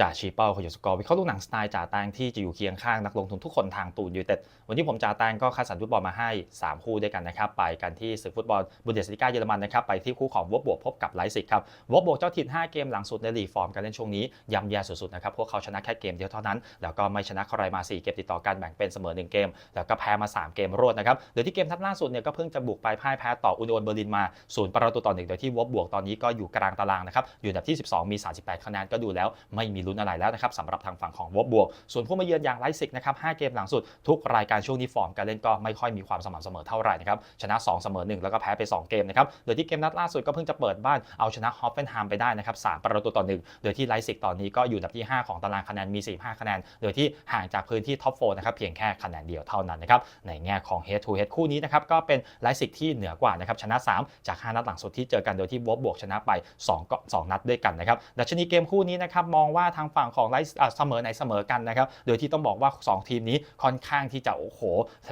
จ่าชีเป้าขยสกอร์วิเคราะห์ลูกหนังสไตล์จ่าแตงที่จะอยู่เคียงข้างนักลงทุนทุกคนทางตูนยูเต็ดวันนี้ผมจ่าแตงก็คัดสรรฟุตบอลมาให้ 3 คู่ด้วยกันนะครับ ไปกันที่ศึกฟุตบอลบุนเดสลิก้าเยอรมันนะครับ ไปที่คู่ของวอบบวกพบกับไลซิกครับวอบบวกเจ้าถิ่น5 เกมหลังสุดในลีกฟอร์มการเล่นช่วงนี้ย่ำแย่สุดๆนะครับพวกเขาชนะแค่เกมเดียวเท่านั้น แล้วก็ไม่ชนะใครมา 4 เกมติดต่อกันแบ่งเป็นเสมอ 1 เกม แล้วก็แพ้มา 3 เกมรวดนะครับโดยที่เกมทัดล่าสุดเนี่ยก็เพิ่งจะบุกไปพ่ายแพ้ต่ออุนโอนเบอร์ลินมาศูนย์ประตูต่อหนึ่งโดยที่วอบบวกตอนนี้ก็อยู่กลางตารางนะครับอยู่อันดับที่ 12 มี 38 คะแนนก็ดูแล้วไม่มีลุ้นอะไรแล้วนะครับสำหรับทางฝั่งของวอบบวก ส่วนผู้มาเยือนอย่างไลซิกนะครับ5เกมหลังสุดทุกรายการช่วงนี้ฟอร์มการเล่นก็ไม่ค่อยมีความสม่ำเสมอเท่าไหร่นะครับชนะ 2 เสมอ 1 แล้วก็แพ้ไป 2 เกมนะครับโดยที่เกมนัดล่าสุดก็เพิ่งจะเปิดบ้านเอาชนะฮอฟเฟนไฮมไปได้นะครับ3ประตูต่อ 1 โดยที่ไลซิกตอนนี้ก็อยู่อันดับที่ 5 ของตารางคะแนนมี 45 คะแนน โดยที่ห่างจากพื้นที่ท็อปโฟนะครับเพียงแค่คะแนนเดียวเท่านั้นนะครับในแง่ของ head to head คู่นี้นะครับก็เป็นไลซิกที่เหนือกว่านะครับชนะ 3 จาก 5 นัดหลังสุดที่เจอกันโดยที่วอบบวกชนะไป2ก็2นัดด้วยกันนะครับดัชนีเกมคู่นี้นะครับมองว่าทางฝั่งของไลซ์เสมอไหนเสมอกันนะครับ โดยที่ต้องบอกว่า 2 ทีมนี้ค่อนข้างที่จะโอ้โห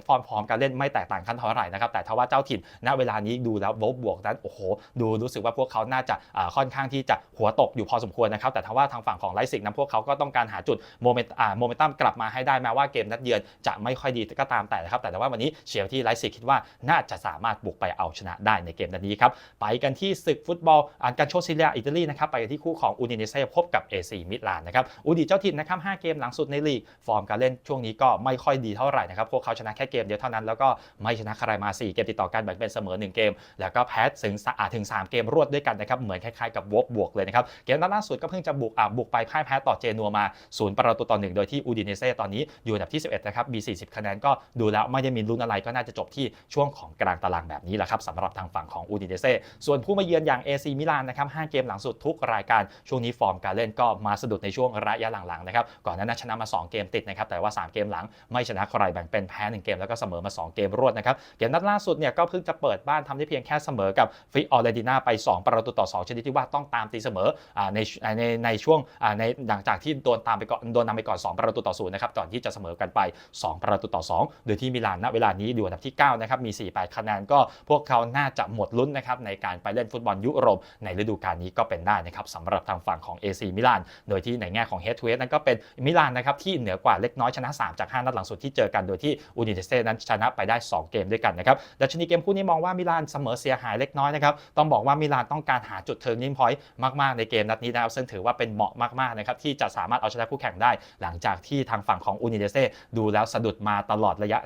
ฟอร์มพร้อมการเล่นไม่แตกต่างกันเท่าไหร่นะครับ แต่ถ้าว่าเจ้าถิ่นณเวลานี้ดูแล้ววบบวกนั้นโอ้โหดูรู้สึกว่าพวกเขาน่าจะค่อนข้างที่จะหัวตกอยู่พอสมควรนะครับ แต่ถ้าว่าทางฝั่งของไลซิกนั้นพวกเขาก็ต้องการหาจุดโมเมนต์โมเมนตัมกลับมาให้ได้แม้ว่าเกมนัดเยือนจะไม่ค่อยดีก็ตามแต่นะครับ แต่ว่าวันนี้เชียร์ที่ไลซิกคิดว่าน่าจะสามารถบุกไปเอาชนะได้ในเกมนัดนี้ครับไปกันที่ศึกฟุตบอลอันการโชซิเลียอิตาลีนะครับไปกันที่คู่ของอูดิเนเซ่พบกับเอซีมิลานนะครับอูดิเจ้าถิ่นนะครับ5เกมหลังสุดในลีก ฟอร์มการเล่นช่วงนี้ก็ไม่ค่อยดีเท่าไหร่นะครับพวกเขาชนะแค่เกมเดียวเท่านั้นแล้วก็ไม่ชนะใครมา 4 เกมติดต่อกันแบ่งเป็นเสมอ 1 เกม แล้วก็แพ้ถึงอาถึง 3 เกมรวดด้วยกันนะครับเหมือนคล้ายๆกับวบบวกเลยนะครับเกมนัดล่าสุดก็เพิ่งจะบุกอ่าบุกไปพ่ายแพ้ต่อเจนัวมาศูนย์ประตูต่อหนึ่งโดยที่อูดิเนเซ่ตอนนี้อยู่อันดับที่ 11นะครับมี 40 คะแนนก็ดูแล้วไม่ได้มีลุ้นอะไรก็น่าจะจบที่ช่วงของกลางตารางแบบนี้แหละครับสำหรับทางฝั่งของอูดิเนเซ่ส่วนผู้มาเยือนอย่างเอซีมิลานนะครับ5เกมหลังสุดทุกรายการช่วงนี้ฟอร์มการเล่นก็มาสะดุดในช่วงระยะหลังๆนะครับก่อนหน้านั้นชนะมา 2 เกมติดนะครับแต่ว่า 3 เกมหลังไม่ชนะใครแบ่งเป็นแพ้ 1 เกมแล้วก็เสมอมา 2 เกมรวดนะครับเกมนัดล่าสุดเนี่ยก็เพิ่งจะเปิดบ้านทำได้เพียงแค่เสมอกับฟิออเรดินาไป 2 ประตูต่อ 2 ชนิดที่ว่าต้องตามตีเสมอในในในช่วงในหลังจากที่โดนตามไปก่อนโดนนำไปก่อน 2 ประตูต่อ0นะครับก่อนที่จะเสมอกันไป 2 ประตูต่อ 2 โดยที่มิลานณเวลานี้อยู่อันดับที่9นะครับมี 48 คะแนนก็พวกเขาน่าจะหมดลุ้นนะครับในการไปเล่นฟุตบอลยุโรปในฤดูกาลนี้ก็เป็นได้นะครับสำหรับทางฝั่งของ AC มิลานโดยที่ในแง่ของ head to head นั้นก็เป็นมิลานนะครับที่เหนือกว่าเล็กน้อยชนะ 3 จาก 5 นัดหลังสุดที่เจอกันโดยที่อูดิเนเซ่นั้นชนะไปได้ 2 เกมด้วยกันนะครับดัชนีเกมคู่นี้มองว่ามิลานเสมอเสียหายเล็กน้อยนะครับต้องบอกว่ามิลานต้องการหาจุดเทิร์นิ่งพอยต์มากๆในเกมนัดนี้นะครับซึ่งถือว่าเป็นเหมาะมากๆนะครับที่จะสามารถเอาชนะคู่แข่งได้ หลังจากที่ทางฝั่งของอูนิเนเซ่ดูแล้วสะดุดมาตลอดระยะ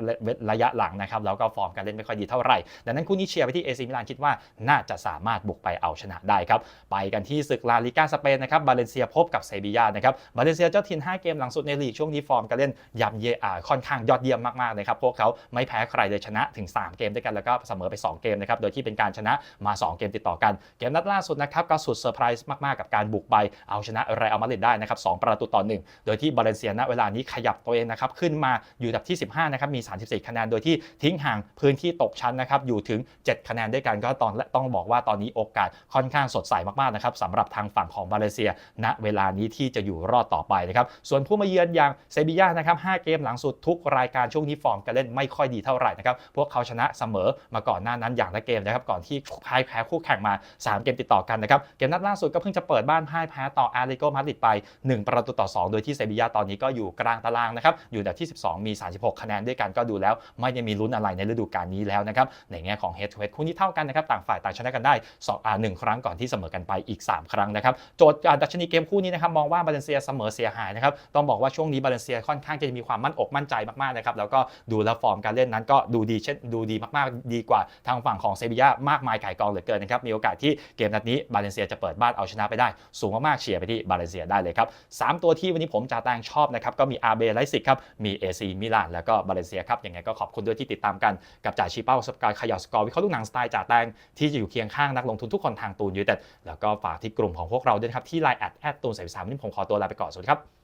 ระยะหลังนะครับแล้วก็ฟอร์มการเล่นไม่ค่อยดีเท่าไหร่ดังนั้นคู่นี้เชียร์ไปที่เอซิมิลานคิดว่าน่าจะสามารถบุกไปเอาชนะได้ครับไปกันที่ศึกลาลิก้าสเปนนะครับบาเลนเซียพบกับเซบียานะครับบาเลเซียเจ้าถิ่น5เกมหลังสุดในลีกช่วงนี้ฟอร์มการเล่นยำเยอ่าค่อนข้างยอดเยี่ยมมากๆนะครับพวกเขาไม่แพ้ใครเลยชนะถึง 3 เกมด้วยกันแล้วก็เสมอไป 2 เกมนะครับโดยที่เป็นการชนะมา 2 เกมติดต่อกัน เกมนัดล่าสุดนะครับก็สุดเซอร์ไพรส์มากๆกับการบุกไปเอาชนะเรอัลมาดริดได้นะครับ2ประตูต่อ 1 โดยที่บาเลนเซียณเวลานี้ขยับตัวเองนะครับขึ้นมาอยู่ดับที่ 15นะครับมี 34 คะแนน โดยที่ทิ้งห่างพื้นที่ตกชั้นนะครับอยู่ถึง 7 คะแนนด้วยกันก็ตอนและต้องบอกว่าตอนนี้โอกาสค่อนข้างสดใสมากๆนะครับสำหรับทางฝั่งของบาเลเซียณเวลานี้ที่จะอยู่รอดต่อไปนะครับ ส่วนผู้มาเยือนอย่างเซบีย่านะครับ5เกมหลังสุดทุกรายการช่วงนี้ฟอร์มการเล่นไม่ค่อยดีเท่าไหร่นะครับ พวกเขาชนะเสมอมาก่อนหน้านั้นอย่างละเกมนะครับ ก่อนที่พ่ายแพ้คู่แข่งมา 3 เกมติดต่อกันนะครับ เกมนัดล่าสุดก็เพิ่งจะเปิดบ้านพ่ายแพ้ต่ออาริโกมาดริดไป 1 ประตูต่อ 2 โดยที่เซบีย่าตอนนี้ก็อยู่กลางตารางนะครับอยู่อันดับที่ 12 มี 36 คะแนนด้วยกันก็ดูแล้ว ไม่ได้มีลุ้นอะไรในฤดูกาลนี้แล้วนะครับในแง่ของ head to head คู่นี้เท่ากันนะครับต่างฝ่ายต่างชนะกันได้2อ่า1ครั้งก่อนที่เสมอกันไปอีก 3 ครั้งนะครับโจทย์ดัชนีเกมคู่นี้นะครับมองว่าบาเลนเซียเสมอเสียหายนะครับต้องบอกว่าช่วงนี้บาเลนเซียค่อนข้างจะมีความมั่นอกมั่นใจมากๆนะครับแล้วก็ดูแลฟอร์มการเล่นนั้นก็ดูดีเช่นดูดีมากๆ ดีกว่าทางฝั่งของเซบียามากมายไก่กองเหลือเกินนะครับมีโอกาสที่เกมนัดนี้บาเลนเซียจะเปิดบ้านเอาชนะไปได้ สูงมากๆเชียร์ไปที่บาเลนเซียได้เลยครับสามตัวที่วันนี้ผมจ่าแตงชอบนะครับก็มีอาเบไลซิกครับมีเอซีมิลานแล้วก็บาเลนเซียครับยังไงก็ขอบคุณด้วยที่ติดตามกันกับจ่าชีเป้าสกายขยับสกอร์วิเคราะห์ลูกหนังสไตล์จ่าแตงที่จะอยู่เคียงข้างนักลงทุนทุกคนทางตูนยูเต็ดแล้วก็ฝากที่กลุ่มของพวกเราด้วยนะครับที่ไลน์แอดแอดตูนสามสามนี้ผมขอตัวลาไปก่อนสวัสดีครับ